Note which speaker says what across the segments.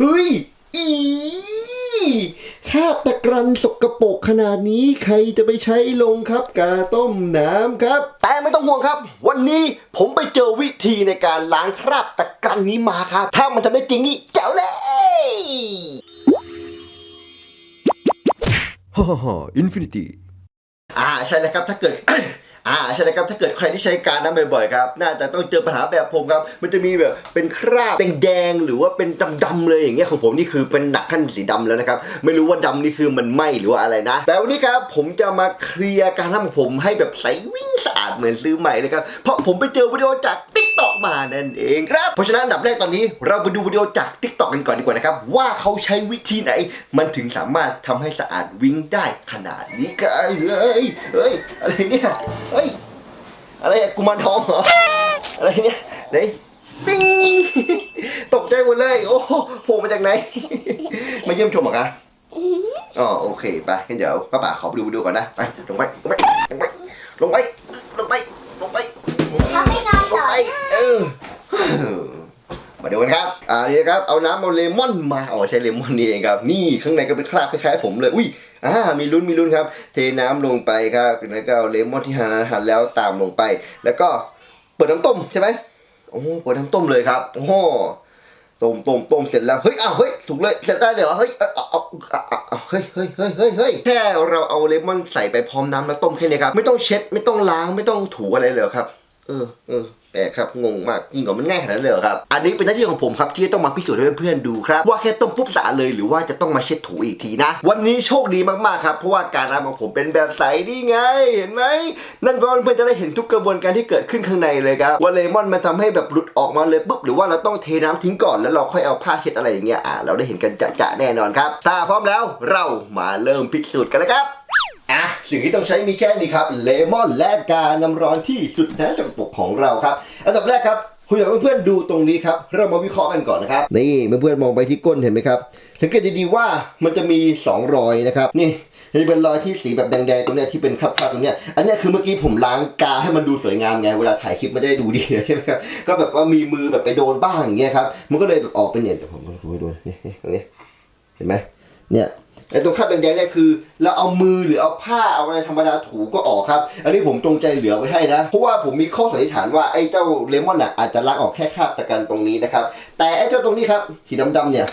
Speaker 1: เฮ้ย อีคราบตะกรันสกปรกขนาดนี้ใครจะไปใช้ลงครับ กาต้มน้ำครับ แต่ไม่ต้องห่วงครับ วันนี้ผมไปเจอวิธีในการล้างคราบตะกรันนี้มาครับ ถ้ามันทำได้จริงนี่แจ๋วเลย
Speaker 2: ฮ่าฮ่าฮ่าอินฟินิตี้
Speaker 1: อ่าใช่แล้วครับถ้าเกิดอ่าใช่แล้วครับถ้าเกิดใครที่ใช้การน้ำบ่อยๆครับน่าจะต้องเจอปัญหาแบบผมครับ มันจะมีแบบเป็นคราบแดงๆหรือว่าเป็นดำๆเลยอย่างเงี้ยของผมนี่คือเป็นหนักขั้นสีดำแล้วนะครับไม่รู้ว่าดำนี่คือมันไหมหรือว่าอะไรนะ แต่วันนี้ครับผมจะมาเคลียร์การน้ำของผมให้แบบใสวิ่งสะอาดเหมือนซื้อใหม่เลยครับเพราะผมไปเจอวิดีโอจาก ติ๊กต็อกมานั่นเองครับ เพราะฉะนั้นอันดับแรกตอนนี้เราไปดูวิดีโอจากติ๊กต็อกกันก่อนดีกว่านะครับว่าเขาใช้วิธีไหน มันถึงสามารถทำให้สะอาดวิ่งได้ขนาดนี้กันเฮ้ยเฮ้ยอะไรเนี่ยเฮ้ยอะไรอะกุมารทองเหรออะไรเนี่ยไหนปิ้งตกใจหมดเลย โอ้โหโผล่มาจากไหน มาเยี่ยมชมเหรอคะอ๋อโอเคไปงั้นเดี๋ยวป้าป๋าขอไปดูวิดีโอก่อนนะไปลงไปลงไปลงไปลงไปลงไปลงไป
Speaker 3: เขาไมา
Speaker 1: ดูกันครับ อ่านี่ครับ เอาน้ำเอาเลมอนมาอ๋อใช้เลมอนนี่เองครับ นี่ข้างในก็เป็นคราบคล้ายๆผมเลย อุ้ย อ่า มีลุ้น มีลุ้นครับ เทน้ำลงไปครับแล้วก็เอาเลมอนที่หั่นหั่นแล้วตามลงไป แล้วก็เปิดน้ำต้มใช่ไหมโอ้เปิดน้ำต้มเลยครับ โอ้ต้มต้มต้มเสร็จแล้ว เฮ้ย อ้าว เฮ้ย สุกเลย เสร็จได้เลยเหรอ เฮ้ย เอาเอาเอาเฮ้ยเฮ้ยเฮ้ยเฮ้ยแค่เราเอาเลมอนใส่ไปพร้อมน้ำแล้วต้มแค่นี้ครับ ไม่ต้องเช็ด ไม่ต้องล้าง ไม่ต้องถูอะไรเลยครับ เออเออ แปลกครับงงมากจริงเหรอมันง่ายขนาดนั้นเลยครับ อันนี้เป็นหน้าที่ของผมครับที่ต้องมาพิสูจน์ให้เพื่อนๆดูครับว่าแค่ต้มปุ๊บสะอาดเลยหรือว่าจะต้องมาเช็ดถูอีกทีนะ วันนี้โชคดีมากๆครับเพราะว่าการทำของผมเป็นแบบใสนี่ไง เห็นไหมนั่นเพราะเพื่อนๆจะได้เห็นทุกกระบวนการที่เกิดขึ้นข้างในเลยครับว่าเลมอนมันทำให้แบบหลุดออกมาเลยปุ๊บหรือว่าเราต้องเทน้ำทิ้งก่อนแล้วเราค่อยเอาผ้าเช็ดอะไรอย่างเงี้ยอ่าเราได้เห็นกันจะๆแน่นอนครับถ้าพร้อมแล้วเรามาเริ่มพิสูจน์กันเลยครับ อะสิ่งที่ต้องใช้มีแค่นี้ครับเลมอนและกาน้ำร้อนที่สุดแท้สกปรกของเราครับ อันดับแรกครับคุณอยากให้เพื่อนๆดูตรงนี้ครับ เรามาวิเคราะห์กันก่อนนะครับ นี่เพื่อนๆมองไปที่ก้นเห็นไหมครับสังเกตดีๆว่ามันจะมี 2 รอยนะครับ นี่จะเป็นรอยที่สีแบบแดงๆตรงเนี้ยที่เป็นคราบๆตรงเนี้ยอันเนี้ยคือเมื่อกี้ผมล้างกาให้มันดูสวยงามไงเวลาถ่ายคลิปไม่ได้ดูดีใช่ไหมครับก็แบบว่ามีมือแบบไปโดนบ้างอย่างเงี้ยครับมันก็เลยแบบออกเป็นเนี่ยเดี๋ยวผมดูให้ดูนี่นี่ตรงนี้เห็นไหมเนี่ย ไอ้ตรงคราบแดงๆเนี่ยคือเราเอามือหรือเอาผ้าเอาอะไรธรรมดาถูก็ออกครับ อันนี้ผมจงใจเหลือไว้ให้นะ เพราะว่าผมมีข้อสันนิษฐานว่าไอ้เจ้าเลมอนน่ะอาจจะล้างออกแค่คราบตะกันตรงนี้นะครับ แต่ไอ้เจ้าตรงนี้ครับสีดำๆเนี่ย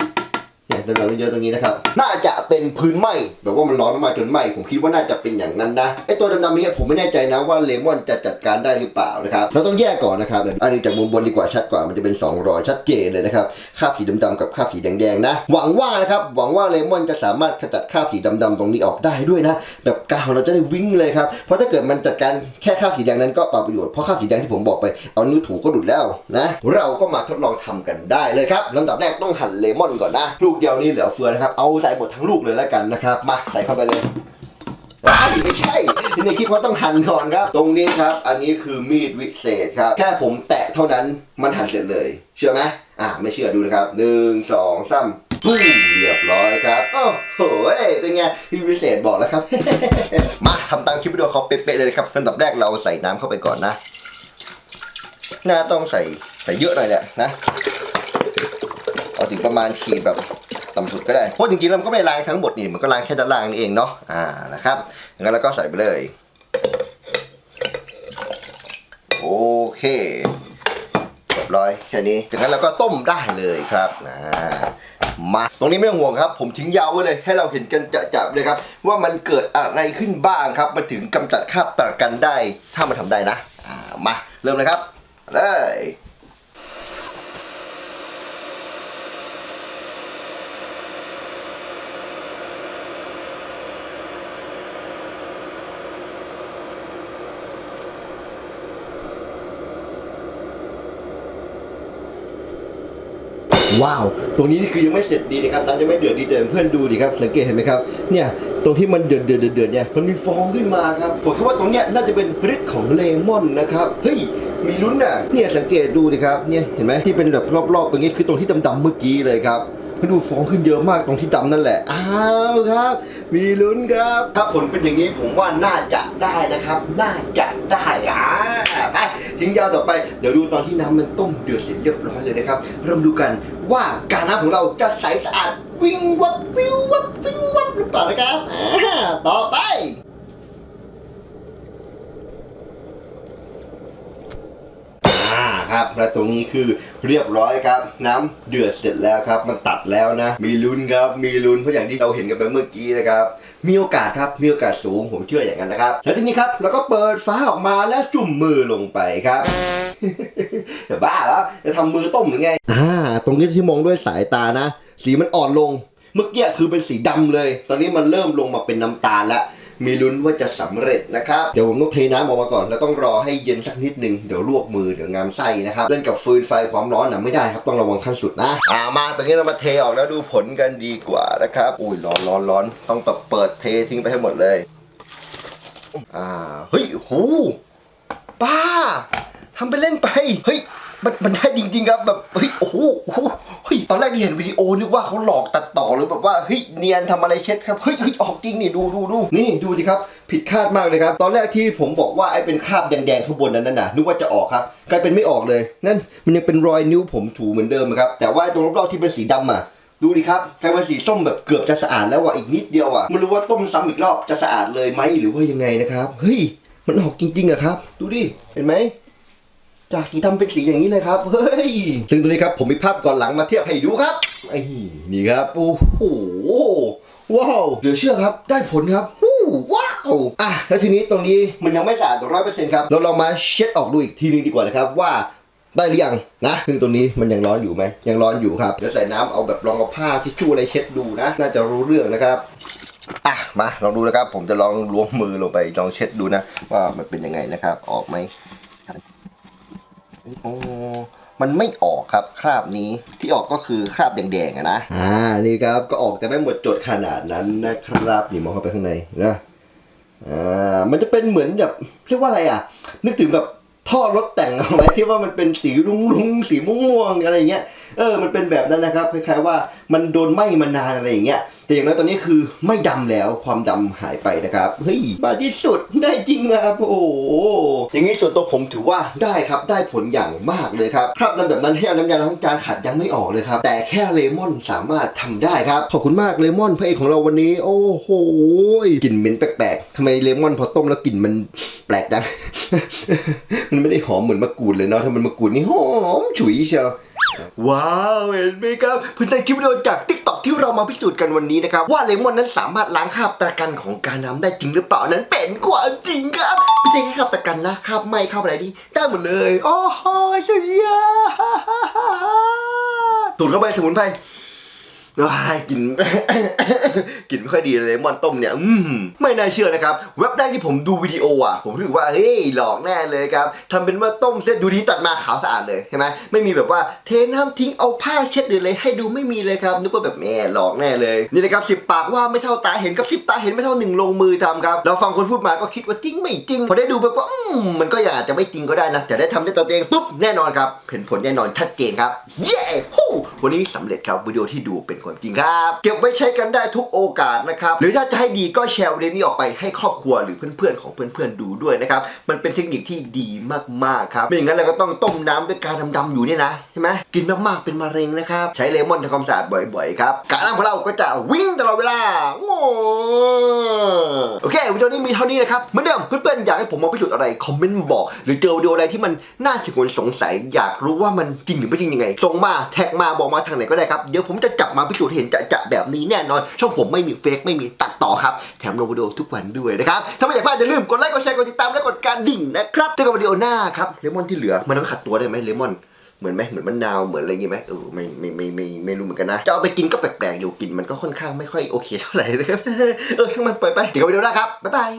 Speaker 1: เนี่ยดำๆเยอะตรงนี้นะครับ น่าจะเป็นพื้นไหมแบบว่ามันร้อนมากๆจนไหมผมคิดว่าน่าจะเป็นอย่างนั้นนะไอ้ตัวดำๆนี้ผมไม่แน่ใจนะว่าเลมอนจะจัดการได้หรือเปล่านะครับเราต้องแยกก่อนนะครับอันนี้จากมุมบนดีกว่าชัดกว่ามันจะเป็นสองรอยชัดเจนเลยนะครับคราบสีดำๆกับคราบสีแดงๆนะหวังว่านะครับหวังว่าเลมอนจะสามารถขจัดคราบสีดำๆตรงนี้ออกได้ด้วยนะแบบกาวเราจะได้วิ่งเลยครับเพราะถ้าเกิดมันจัดการแค่คราบสีแดงนั้นก็เปล่าประโยชน์เพราะคราบสีแดงที่ผมบอกไปเอานิ้วถูก็ดุดแล้วนะเราก็มาทดลองทำกันได้เลยครับลำดับแรกต้องหั่นเลมอนก่อนนะลูกเดียวนี่เหลือเฟือนะครับ เอาใส่หมดทั้งลูกเลยแล้วกันนะครับ มาใส่เข้าไปเลยไม่ใช่ ในคลิปเขาต้องหั่นก่อนครับ ตรงนี้ครับ อันนี้คือมีดวิเศษครับ แค่ผมแตะเท่านั้นมันหั่นเสร็จเลย เชื่อไหมอะไม่เชื่อดูนะครับหนึ่งสองสามปุ้งเรียบร้อยครับ โอ้โห เป็นไงพี่วิเศษบอกแล้วครับ มาทำตามคลิปวิดีโอเขาเป๊ะๆเลยครับลำดับแรกเราใส่น้ำเข้าไปก่อนนะน่าต้องใส่ใส่เยอะหน่อยแหละนะ เอาถึงประมาณขีดแบบ ต่ำสุดก็ได้เพราะจริงๆแล้วมันก็ไม่ล้างทั้งหมดนี่มันก็ล้างแค่ด้านล่างนี่เองเนาะอ่านะครับงั้นเราก็ใส่ไปเลย โอเคเรียบร้อยแค่นี้จากนั้นเราก็ต้มได้เลยครับอ่ามาตรงนี้ไม่ต้องห่วงครับ ผมทิ้งยาวไว้เลยให้เราเห็นกันจะๆเลยครับ ว่ามันเกิดอะไรขึ้นบ้างครับมาถึงกำจัดคราบตะกันได้ถ้ามันทำได้นะอ่ามาเริ่มเลยครับเลย ว้าว ตรงนี้นี่คือยังไม่เสร็จดีนะครับน้ำยังไม่เดือดดีแต่เพื่อนดูดิครับสังเกตเห็นไหมครับเนี่ยตรงที่มันเดือดเดือดเดือดเดือดเนี่ยมันมีฟองขึ้นมาครับผมคิดว่าตรงเนี้ยน่าจะเป็นฤทธิ์ของเลมอนนะครับเฮ้ยมีลุ้นอะเนี่ยสังเกตดูดิครับเนี่ยเห็นไหมที่เป็นแบบรอบๆตรงนี้คือตรงที่ดำๆเมื่อกี้เลยครับ ให้ดูฟองขึ้นเยอะมากตรงที่ดำนั่นแหละ อ้าวครับ มีลุ้นครับ ถ้าผลเป็นอย่างนี้ผมว่าน่าจะได้นะครับ น่าจะได้อ่าไปทิ้งยาวต่อไป เดี๋ยวดูตอนที่น้ำมันต้มเดือดเสร็จเรียบร้อยเลยนะครับ เริ่มดูกันว่าการน้ำของเราจะใสสะอาดวิ่งวับวิววับวิ่งวับหรือเปล่านะครับต่อไป อ่าครับและตรงนี้คือเรียบร้อยครับ น้ำเดือดเสร็จแล้วครับ มันตัดแล้วนะ มีลุ้นครับ มีลุ้นเพราะอย่างที่เราเห็นกันไปเมื่อกี้นะครับ มีโอกาสครับ มีโอกาสสูงผมเชื่ออย่างนั้นนะครับ แล้วทีนี้ครับเราก็เปิดฟ้าออกมาแล้วจุ่มมือลงไปครับบ้าแล้วจะทำมือต้มหรือไง อ่า ตรงนี้ที่มองด้วยสายตานะ สีมันอ่อนลง เมื่อกี้คือเป็นสีดำเลย ตอนนี้มันเริ่มลงมาเป็นน้ำตาลแล้ว มีลุ้นว่าจะสำเร็จนะครับ เดี๋ยวผมต้องเทน้ำออกมาก่อน แล้วต้องรอให้เย็นสักนิดหนึ่งเดี๋ยวลวกมือเดี๋ยวงามไส้นะครับ เล่นกับฟืนไฟความร้อนนะไม่ได้ครับ ต้องระวังขั้นสุดนะอ่ามาตอนนี้เรามาเทออกแล้วดูผลกันดีกว่านะครับ อุ้ยร้อนร้อนร้อนต้องแบบเปิดเททิ้งไปให้หมดเลย อ่า เฮ้ยโหป้าทำไปเล่นไป เฮ้ย มันมันได้จริง ๆ ครับแบบเฮ้ยโอ้โหเฮ้ยตอนแรกที่เห็นวิดีโอนึกว่าเขาหลอกตัดต่อหรือแบบว่าเฮ้ยเนียนทำอะไรเช็ดครับเฮ้ยเฮ้ยออกจริงนี่ดูดูดูนี่ดูสิครับ ผิดคาดมากเลยครับ ตอนแรกที่ผมบอกว่าไอ้เป็นคราบแดงๆข้างบนนั้นน่ะนึกว่าจะออกครับกลายเป็นไม่ออกเลย นั่นมันยังเป็นรอยนิ้วผมถูเหมือนเดิมครับแต่ว่าตรงรอบๆที่เป็นสีดำอะดูดิครับกลายเป็นสีส้มแบบเกือบจะสะอาดแล้วอะอีกนิดเดียวอะไม่รู้ว่าต้มซ้ำอีกรอบจะสะอาดเลยไหมหรือว่ายังไงนะครับเฮ้ยมันออกจริงๆอะครับ ดูดิเห็นไหม จากสีดำเป็นสีอย่างนี้เลยครับ เฮ้ย ซึ่งตัวนี้ครับผมมีภาพก่อนหลังมาเทียบให้ดูครับ ไอ้นี่ครับ โอ้โห ว้าวเหลือเชื่อครับ ได้ผลครับวู้ว้าวอะแล้วทีนี้ตรงนี้มันยังไม่สะอาดร้อยเปอร์เซ็นต์ครับ เราลองมาเช็ดออกดูอีกทีนึงดีกว่านะครับว่าได้หรือยังนะซึ่งตัวนี้มันยังร้อนอยู่ไหม ยังร้อนอยู่ครับ เดี๋ยวใส่น้ำเอาแบบลองเอาผ้าทิชชู่อะไรเช็ดดูนะ น่าจะรู้เรื่องนะครับอะมาลองดูนะครับ ผมจะลองล้วงมือลงไปลองเช็ดดูนะ ว่ามันเป็นยังไงนะครับ ออกไหม โอ้มันไม่ออกครับคราบนี้ที่ออกก็คือคราบแดงๆนะอ่านี่ครับก็ออกแต่ไม่หมดจดขนาดนั้นนะครับนี่มองเข้าไปข้างในนะอ่ามันจะเป็นเหมือนแบบเรียกว่าอะไรอะ นึกถึงแบบท่อรถแต่งเอาไว้ที่ว่ามันเป็นสีรุ้งๆสีม่วงๆอะไรเงี้ย เออ มันเป็นแบบนั้นนะครับ คล้ายๆว่ามันโดนไหม้มานานอะไรอย่างเงี้ย แต่อย่างน้อยตอนนี้คือไม่ดำแล้ว ความดำหายไปนะครับ เฮ้ยมาที่สุด ได้จริงครับ โอ้โห อย่างนี้ส่วนตัวผมถือว่าได้ครับ ได้ผลอย่างมากเลยครับ คราบดำแบบนั้นให้เอาน้ำยาล้างจานขัดยังไม่ออกเลยครับ แต่แค่เลมอนสามารถทำได้ครับ ขอบคุณมากเลมอนพระเอกของเราวันนี้ โอ้โห กลิ่นเหม็นแปลกๆทำไมเลมอนพอต้มแล้วกลิ่นมันแปลกจัง มันไม่ได้หอมเหมือนมะกรูดเลยเนาะ ถ้ามันมะกรูดนี่หอมฉุยเชียว ว้าวเห็นไหมครับเพื่อนๆคลิปวิดีโอจากทิกตอกที่เรามาพิสูจน์กันวันนี้นะครับ ว่าเลมอนนั้นสามารถล้างคราบตะกันของการน้ำได้จริงหรือเปล่านั้นเป็นความจริงครับไม่ใช่แค่คราบตะกันนะคราบไหม้คราบอะไรนี่ได้หมดเลยโอ้โหสุดยอดตูดเข้าไปสมุนไพร ว้ายกลินกลินไม่ค่อยดีเลยมอนต้มเนี่ยอืมไม่น่าเชื่อนะครับ เว็บแรกที่ผมดูวิดีโออะ ผมรู้สึกว่าเฮ้ยหลอกแน่เลยครับทำเป็นว่าต้มเสร็จดูดีตัดมาขาวสะอาดเลยใช่ไหมไม่มีแบบว่าเทน้ำทิ้งเอาผ้าเช็ดหรืออะไรให้ดูไม่มีเลยครับนึกว่าแบบแหม่หลอกแน่เลยนี่นะครับสิบปากว่าไม่เท่าตาเห็นกับสิบตาเห็นไม่เท่าหนึ่งลงมือทำครับเราฟังคนพูดมาก็คิดว่าจริงไม่จริงพอได้ดูแบบว่าอืมมันก็อาจจะไม่จริงก็ได้นะแต่ได้ทำด้วยตัวเองปุ๊บแน่นอนครับเห็นผลแน่นอนชัดเจนครับเย้ฮู้วันนี้สำเร็จครับวิดีโอที่ดูเป็นความจริงครับ เก็บไว้ใช้กันได้ทุกโอกาสนะครับ หรือถ้าจะให้ดีก็แชร์เรื่องนี้ออกไปให้ครอบครัวหรือเพื่อนๆของเพื่อนๆดูด้วยนะครับ มันเป็นเทคนิคที่ดีมากๆครับไม่อย่างนั้นเราก็ต้องต้มน้ำด้วยการดำๆอยู่เนี่ยนะใช่ไหมกินมากๆเป็นมะเร็งนะครับ ใช้เลมอนทำความสะอาดบ่อยๆครับการล้างของเราก็จะวิ่งตลอดเวลาโง่ เควิดีโอนี้มีเท่านี้นะครับเหมือนเดิมเพื่อนๆอยากให้ผมมาพิสูจน์อะไรคอมเมนต์บอก หรือเจอวิดีโออะไรที่มันน่าชวนสงสัยอยากรู้ว่ามันจริงหรือไม่จริงยังไงส่งมาแท็กมาบอกมาทางไหนก็ได้ครับเดี๋ยวผมจะจับมาพิสูจน์เห็นจะๆแบบนี้แน่นอน ช่องผมไม่มีเฟกไม่มีตัดต่อครับแถมลงวิดีโอทุกวันด้วยนะครับถ้าไม่อยากพลาดอย่าลืมกดไลค์กดแชร์กดติดตามและกดกระดิ่งนะครับเจอกันวิดีโอหน้าครับเลมอนที่เหลือมันเอาไปขัดตัวได้ไหมเลมอน เหมือนไหมเหมือนมะนาวเหมือนอะไรอย่างงี้ไหมเออไม่ไม่ไม่ไม่ไม่รู้เหมือนกันนะจะเอาไปกินก็แปลกๆอยู่กินมันก็ค่อนข้างไม่ค่อยโอเคเท่าไหร่นะครับเออช่างมันปล่อยไปเดี๋ยวไปดูนะครับบ๊ายบาย